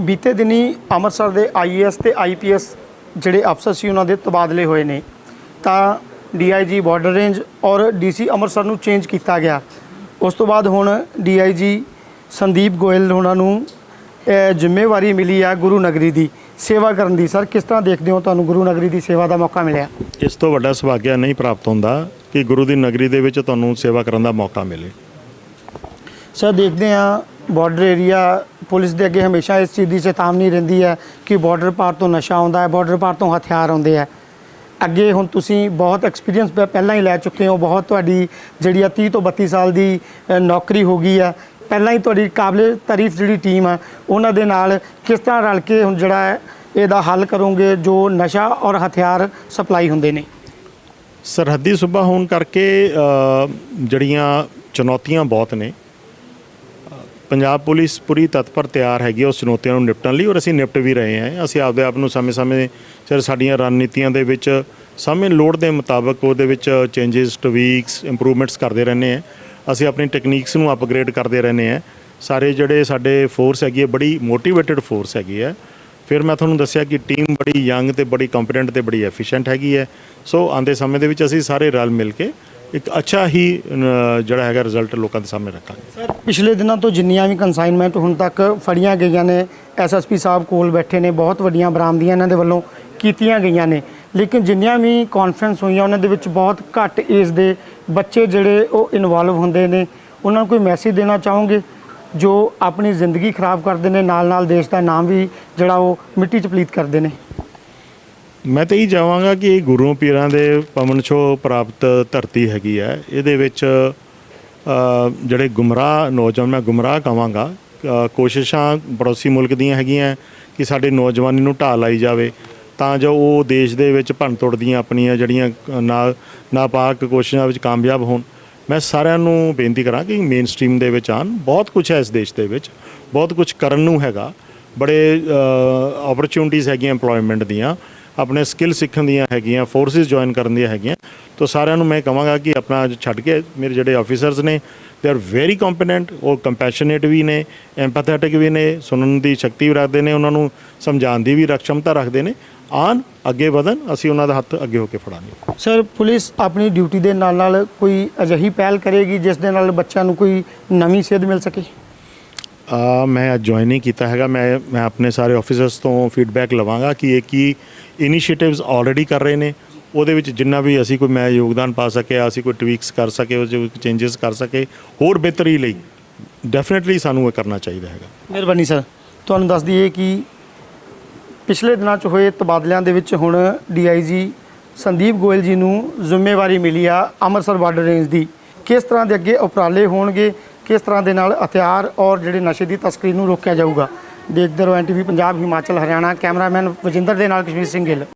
ਬੀਤੇ ਦਿਨੀ ਅੰਮ੍ਰਿਤਸਰ ਦੇ ਆਈਏਐਸ ਤੇ ਆਈਪੀਐਸ ਜਿਹੜੇ ਅਫਸਰ ਸੀ ਉਹਨਾਂ ਦੇ ਤਬਾਦਲੇ ਹੋਏ ਨੇ। ਤਾਂ ਡੀਆਈਜੀ ਬਾਰਡਰ ਰੇਂਜ ਔਰ ਡੀਸੀ ਅੰਮ੍ਰਿਤਸਰ ਨੂੰ ਚੇਂਜ ਕੀਤਾ ਗਿਆ। ਉਸ ਤੋਂ ਬਾਅਦ ਹੁਣ ਡੀਆਈਜੀ ਸੰਦੀਪ ਗੋਇਲ ਉਹਨਾਂ ਨੂੰ ਇਹ ਜ਼ਿੰਮੇਵਾਰੀ ਮਿਲੀ ਆ ਗੁਰੂ ਨਗਰੀ ਦੀ ਸੇਵਾ ਕਰਨ ਦੀ। ਸਰ ਕਿਸ ਤਰ੍ਹਾਂ ਦੇਖਦੇ ਹੋ ਤੁਹਾਨੂੰ ਗੁਰੂ ਨਗਰੀ ਦੀ ਸੇਵਾ ਦਾ ਮੌਕਾ ਮਿਲਿਆ? ਇਸ ਤੋਂ ਵੱਡਾ ਸੁਭਾਗਿਆ ਨਹੀਂ ਪ੍ਰਾਪਤ ਹੁੰਦਾ ਕਿ ਗੁਰੂ ਦੀ ਨਗਰੀ ਦੇ ਵਿੱਚ ਤੁਹਾਨੂੰ ਸੇਵਾ ਕਰਨ ਦਾ ਮੌਕਾ ਮਿਲੇ। ਸਰ ਦੇਖਦੇ ਆ ਬਾਰਡਰ ਏਰੀਆ ਪੁਲਿਸ ਦੇ ਅੱਗੇ ਹਮੇਸ਼ਾ ਇਸ ਚੀਜ਼ ਦੀ ਚੇਤਾਵਨੀ ਰਹਿੰਦੀ ਹੈ ਕਿ ਬਾਰਡਰ ਪਾਰ ਤੋਂ ਨਸ਼ਾ ਆਉਂਦਾ ਹੈ ਬਾਰਡਰ ਪਾਰ ਤੋਂ ਹਥਿਆਰ ਆਉਂਦੇ ਆ ਅੱਗੇ ਹੁਣ ਤੁਸੀਂ ਬਹੁਤ ਐਕਸਪੀਰੀਅੰਸ ਪਹਿਲਾਂ ਹੀ ਲੈ ਚੁੱਕੇ ਹੋ, ਬਹੁਤ ਤੁਹਾਡੀ ਜਿਹੜੀ ਆ 30 ਤੋਂ 32 ਸਾਲ ਦੀ ਨੌਕਰੀ ਹੋ ਗਈ ਆ ਪਹਿਲਾਂ ਹੀ ਤੁਹਾਡੀ ਕਾਬਲੇ ਤਾਰੀਫ ਜਿਹੜੀ ਟੀਮ ਆ, ਉਹਨਾਂ ਦੇ ਨਾਲ ਕਿਸ ਤਰ੍ਹਾਂ ਰਲ ਕੇ ਹੁਣ ਜਿਹੜਾ ਇਹਦਾ ਹੱਲ ਕਰੋਗੇ ਜੋ ਨਸ਼ਾ ਔਰ ਹਥਿਆਰ ਸਪਲਾਈ ਹੁੰਦੇ ਨੇ? ਸਰਹੱਦੀ ਸੂਬਾ ਹੋਣ ਕਰਕੇ ਜਿਹੜੀਆਂ ਚੁਣੌਤੀਆਂ ਬਹੁਤ ਨੇ। ਪੰਜਾਬ ਪੁਲਿਸ ਪੂਰੀ ਤਤਪਰ ਤਿਆਰ ਹੈਗੀ ਹੈ ਉਸ ਚੁਣੌਤੀਆਂ ਨੂੰ ਨਿਪਟਣ ਲਈ ਔਰ ਅਸੀਂ ਨਿਪਟ ਵੀ ਰਹੇ ਹਾਂ। ਅਸੀਂ ਆਪਦੇ ਆਪ ਨੂੰ ਸਮੇਂ-ਸਮੇਂ ਸਿਰ ਸਾਡੀਆਂ ਰਣਨੀਤੀਆਂ ਦੇ ਵਿੱਚ ਸਮੇਂ ਲੋੜ ਦੇ ਮੁਤਾਬਕ ਉਹਦੇ ਵਿੱਚ ਚੇਂਜਸ ਟਵੀਕਸ ਇੰਪਰੂਵਮੈਂਟਸ ਕਰਦੇ ਰਹਿੰਦੇ ਹਾਂ। ਅਸੀਂ ਆਪਣੀ ਟੈਕਨੀਕਸ ਨੂੰ ਅਪਗ੍ਰੇਡ ਕਰਦੇ ਰਹਿੰਦੇ ਹਾਂ। ਸਾਰੇ ਜਿਹੜੇ ਸਾਡੇ ਫੋਰਸ ਹੈਗੀ ਹੈ ਬੜੀ ਮੋਟੀਵੇਟਿਡ ਫੋਰਸ ਹੈਗੀ ਹੈ ਫਿਰ ਮੈਂ ਤੁਹਾਨੂੰ ਦੱਸਿਆ ਕਿ ਟੀਮ ਬੜੀ ਯੰਗ ਤੇ ਬੜੀ ਕੰਪੀਟੈਂਟ ਤੇ ਬੜੀ ਐਫੀਸ਼ੀਐਂਟ ਹੈਗੀ ਹੈ ਸੋ ਆਉਂਦੇ ਸਮੇਂ ਦੇ ਵਿੱਚ ਅਸੀਂ ਸਾਰੇ ਰਲ ਮਿਲ ਕੇ ਇੱਕ ਅੱਛਾ ਹੀ ਜਿਹੜਾ ਹੈਗਾ ਰਿਜ਼ਲਟ ਲੋਕਾਂ ਦੇ ਸਾਹਮਣੇ ਰੱਖਾਂਗੇ। ਸਰ, ਪਿਛਲੇ ਦਿਨਾਂ ਤੋਂ ਜਿੰਨੀਆਂ ਵੀ ਕਨਸਾਈਨਮੈਂਟ ਹੁਣ ਤੱਕ ਫੜੀਆਂ ਗਈਆਂ ਨੇ ਐਸਐਸਪੀ ਸਾਹਿਬ ਕੋਲ ਬੈਠੇ ਨੇ, ਬਹੁਤ ਵੱਡੀਆਂ ਬਰਾਮਦੀਆਂ ਇਹਨਾਂ ਦੇ ਵੱਲੋਂ ਕੀਤੀਆਂ ਗਈਆਂ ਨੇ। ਲੇਕਿਨ ਜਿੰਨੀਆਂ ਵੀ ਕਾਨਫਰੰਸ ਹੋਈਆਂ, ਉਹਨਾਂ ਦੇ ਵਿੱਚ ਬਹੁਤ ਘੱਟ ਏਜ ਦੇ ਬੱਚੇ ਜਿਹੜੇ ਉਹ ਇਨਵੋਲਵ ਹੁੰਦੇ ਨੇ। ਉਹਨਾਂ ਨੂੰ ਕੋਈ ਮੈਸੇਜ ਦੇਣਾ ਚਾਹੋਗੇ? ਜੋ ਆਪਣੀ ਜ਼ਿੰਦਗੀ ਖਰਾਬ ਕਰਦੇ ਨੇ ਨਾਲ ਨਾਲ ਦੇਸ਼ ਦਾ ਨਾਮ ਵੀ ਜਿਹੜਾ ਉਹ ਮਿੱਟੀ 'ਚ ਪਲੀਤ ਕਰਦੇ ਨੇ। ਮੈਂ ਤਾਂ ਇਹ ਚਾਹਾਂਗਾ ਕਿ ਇਹ ਗੁਰੂ ਪੀਰਾਂ ਦੇ ਪਵਨ ਛੋ ਪ੍ਰਾਪਤ ਧਰਤੀ ਹੈਗੀ ਹੈ। ਇਹਦੇ ਵਿੱਚ ਜਿਹੜੇ ਗੁੰਮਰਾਹ ਨੌਜਵਾਨ, ਮੈਂ ਗੁੰਮਰਾਹ ਕਹਾਂਗਾ ਕੋਸ਼ਿਸ਼ਾਂ ਪੜੋਸੀ ਮੁਲਕ ਦੀਆਂ ਹੈਗੀਆਂ ਕਿ ਸਾਡੇ ਨੌਜਵਾਨੀ ਨੂੰ ਢਾਹ ਲਾਈ ਜਾਵੇ, ਤਾਂ ਜੋ ਉਹ ਦੇਸ਼ ਦੇ ਵਿੱਚ ਭੰਨ ਤੋੜ ਦੀਆਂ ਆਪਣੀਆਂ ਜਿਹੜੀਆਂ ਨਾ, ਨਾਪਾਕ ਕੋਸ਼ਿਸ਼ਾਂ ਵਿੱਚ ਕਾਮਯਾਬ ਹੋਣ। ਮੈਂ ਸਾਰਿਆਂ ਨੂੰ ਬੇਨਤੀ ਕਰਾਂ ਕਿ ਮੇਨ ਸਟ੍ਰੀਮ ਦੇ ਵਿੱਚ ਆਣ ਬਹੁਤ ਕੁਝ ਹੈ ਇਸ ਦੇਸ਼ ਦੇ ਵਿੱਚ। ਬਹੁਤ ਕੁਝ ਕਰਨ ਨੂੰ ਹੈਗਾ। ਬੜੇ ਓਪਰਚੁਨਿਟੀਜ਼ ਹੈਗੀਆਂ EMPLOYMENT ਦੀਆਂ। ਆਪਣੇ ਸਕਿੱਲ ਸਿੱਖਣ ਦੀਆਂ ਹੈਗੀਆਂ ਫੋਰਸਿਸ ਜੁਆਇਨ ਕਰਨ ਦੀਆਂ ਹੈਗੀਆਂ। ਤਾਂ ਸਾਰਿਆਂ ਨੂੰ ਮੈਂ ਕਹਾਂਗਾ ਕਿ ਆਪਣਾ ਛੱਡ ਕੇ ਮੇਰੇ ਜਿਹੜੇ ਆਫੀਸਰਸ ਨੇ ਦੇ ਆਰ ਵੈਰੀ ਕੰਪੀਟੈਂਟ ਉਹ ਕੰਪੈਸ਼ਨੇਟ ਵੀ ਨੇ ਐਮਪੈਥੈਟਿਕ ਵੀ ਨੇ, ਸੁਣਨ ਦੀ ਸ਼ਕਤੀ ਵੀ ਰੱਖਦੇ ਨੇ, ਉਹਨਾਂ ਨੂੰ ਸਮਝਾਉਣ ਦੀ ਵੀ ਰਕਸ਼ਮਤਾ ਰੱਖਦੇ ਨੇ। ਆਨ ਅੱਗੇ ਵਧਣ, ਅਸੀਂ ਉਹਨਾਂ ਦਾ ਹੱਥ ਅੱਗੇ ਹੋ ਕੇ ਫੜਾਂਗੇ। ਸਰ ਪੁਲਿਸ ਆਪਣੀ ਡਿਊਟੀ ਦੇ ਨਾਲ ਨਾਲ ਕੋਈ ਅਜਿਹੀ ਪਹਿਲ ਕਰੇਗੀ ਜਿਸ ਦੇ ਨਾਲ ਬੱਚਿਆਂ ਨੂੰ ਕੋਈ ਨਵੀਂ ਸੇਧ ਮਿਲ ਸਕੇ? ਆ ਮੈਂ ਅੱਜ ਜੁਆਇਨ ਨਹੀਂ ਕੀਤਾ ਹੈਗਾ। ਮੈਂ ਮੈਂ ਆਪਣੇ ਸਾਰੇ ਆਫੀਸਰਸ ਤੋਂ ਫੀਡਬੈਕ ਲਵਾਂਗਾ ਕਿ ਇਹ ਕੀ ਇਨੀਸ਼ੀਏਟਿਵਸ ਆਲਰੇਡੀ ਕਰ ਰਹੇ ਨੇ। ਉਹਦੇ ਵਿੱਚ ਜਿੰਨਾ ਵੀ ਅਸੀਂ ਕੋਈ, ਮੈਂ ਯੋਗਦਾਨ ਪਾ ਸਕਿਆ, ਅਸੀਂ ਕੋਈ ਟਵੀਕਸ ਕਰ ਸਕੇ ਉਸ ਜੋ ਚੇਂਜਸ ਕਰ ਸਕੇ, ਹੋਰ ਬਿਹਤਰੀ ਲਈ ਡੈਫੀਨਿਟਲੀ ਸਾਨੂੰ ਇਹ ਕਰਨਾ ਚਾਹੀਦਾ ਹੈਗਾ। ਮਿਹਰਬਾਨੀ ਸਰ। ਤੁਹਾਨੂੰ ਦੱਸ ਦਈਏ ਕਿ ਪਿਛਲੇ ਦਿਨਾਂ 'ਚ ਹੋਏ ਤਬਾਦਲਿਆਂ ਦੇ ਵਿੱਚ ਹੁਣ ਡੀਆਈਜੀ ਸੰਦੀਪ ਗੋਇਲ ਜੀ ਨੂੰ ਜ਼ਿੰਮੇਵਾਰੀ ਮਿਲੀ ਆ ਅੰਮ੍ਰਿਤਸਰ ਬਾਰਡਰ ਰੇਂਜ ਦੀ। ਕਿਸ ਤਰ੍ਹਾਂ ਦੇ ਅੱਗੇ ਉਪਰਾਲੇ ਹੋਣਗੇ? ਕਿਸ ਤਰ੍ਹਾਂ ਦੇ ਨਾਲ ਹਥਿਆਰ ਔਰ ਜਿਹੜੇ ਨਸ਼ੇ ਦੀ ਤਸਕਰੀ ਨੂੰ ਰੋਕਿਆ ਜਾਊਗਾ? ਦੇਖਦੇ ਰਹੋ ਐਨਟੀਵੀ ਪੰਜਾਬ, ਹਿਮਾਚਲ, ਹਰਿਆਣਾ, ਕੈਮਰਾਮੈਨ ਵਜਿੰਦਰ ਦੇ ਨਾਲ ਕਸ਼ਮੀਰ ਸਿੰਘ ਗਿੱਲ।